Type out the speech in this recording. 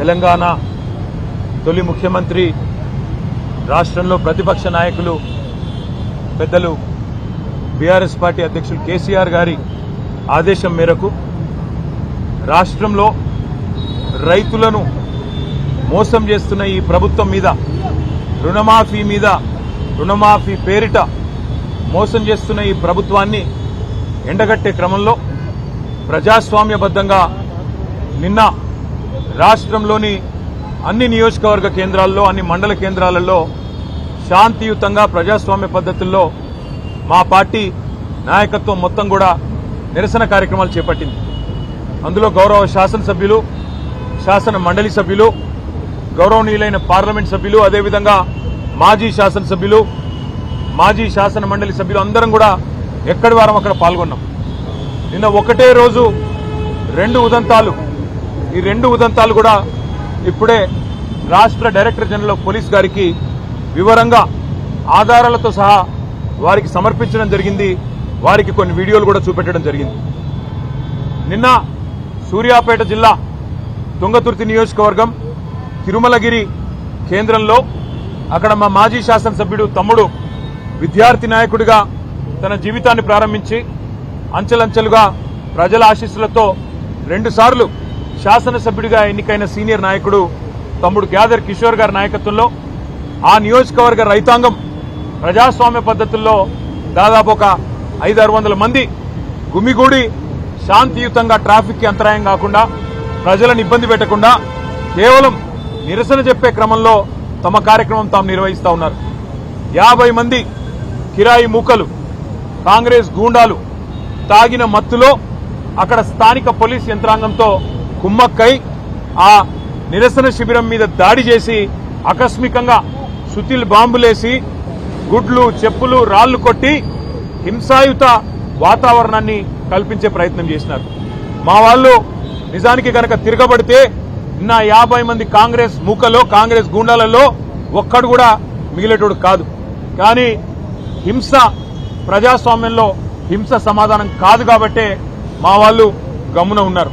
తెలంగాణ తొలి ముఖ్యమంత్రి రాష్ట్రంలో ప్రతిపక్ష నాయకులు పెద్దలు బీఆర్ఎస్ పార్టీ అధ్యక్షులు కేసీఆర్ గారి ఆదేశం మేరకు రాష్ట్రంలో రైతులను మోసం చేస్తున్న ఈ ప్రభుత్వం మీద రుణమాఫీ మీద రుణమాఫీ పేరిట మోసం చేస్తున్న ఈ ప్రభుత్వాన్ని ఎండగట్టే క్రమంలో ప్రజాస్వామ్యబద్ధంగా నిన్న రాష్ట్రంలోని అన్ని నియోజకవర్గ కేంద్రాల్లో అన్ని మండల కేంద్రాలలో శాంతియుతంగా ప్రజాస్వామ్య పద్ధతుల్లో మా పార్టీ నాయకత్వం మొత్తం కూడా నిరసన కార్యక్రమాలు చేపట్టింది. అందులో గౌరవ శాసనసభ్యులు శాసన మండలి సభ్యులు గౌరవనీయులైన పార్లమెంట్ సభ్యులు అదేవిధంగా మాజీ శాసనసభ్యులు మాజీ శాసన మండలి సభ్యులు అందరం కూడా ఎక్కడి వారం అక్కడ పాల్గొన్నాం. నిన్న ఒకటే రోజు రెండు ఉదంతాలు ఈ రెండు ఉదంతాలు కూడా ఇప్పుడే రాష్ట్ర డైరెక్టర్ జనరల్ పోలీస్ గారికి వివరంగా ఆధారాలతో సహా వారికి సమర్పించడం జరిగింది. వారికి కొన్ని వీడియోలు కూడా చూపెట్టడం జరిగింది. నిన్న సూర్యాపేట జిల్లా తుంగతుర్తి నియోజకవర్గం తిరుమలగిరి కేంద్రంలో అక్కడ మా మాజీ శాసనసభ్యుడు తమ్ముడు విద్యార్థి నాయకుడిగా తన జీవితాన్ని ప్రారంభించి అంచెలంచెలుగా ప్రజల ఆశీస్సులతో రెండుసార్లు శాసనసభ్యుడిగా ఎన్నికైన సీనియర్ నాయకుడు తమ్ముడు గ్యాదర్ కిషోర్ గారి నాయకత్వంలో ఆ నియోజకవర్గ రైతాంగం ప్రజాస్వామ్య పద్ధతుల్లో దాదాపు ఒక ఐదు ఆరు వందల మంది గుమిగూడి శాంతియుతంగా ట్రాఫిక్కి అంతరాయం కాకుండా ప్రజలను ఇబ్బంది పెట్టకుండా కేవలం నిరసన చెప్పే క్రమంలో తమ కార్యక్రమం తాము నిర్వహిస్తా ఉన్నారు. యాభై మంది కిరాయి మూకలు కాంగ్రెస్ గూండాలు తాగిన మత్తులో అక్కడ స్థానిక పోలీస్ యంత్రాంగంతో కుమ్మక్కై ఆ నిరసన శిబిరం మీద దాడి చేసి ఆకస్మికంగా సుతిల్ బాంబులేసి గుడ్లు చెప్పులు రాళ్ళు కొట్టి హింసాయుత వాతావరణాన్ని కల్పించే ప్రయత్నం చేసినారు. మా వాళ్ళు నిజానికి గనక తిరగబడితే నిన్న యాభై మంది కాంగ్రెస్ మూకలో కాంగ్రెస్ గూండాలలో ఒక్కడు కూడా మిగిలేటోడు కాదు. కానీ హింస ప్రజాస్వామ్యంలో హింస సమాధానం కాదు కాబట్టే మా వాళ్ళు గమ్మున ఉన్నారు.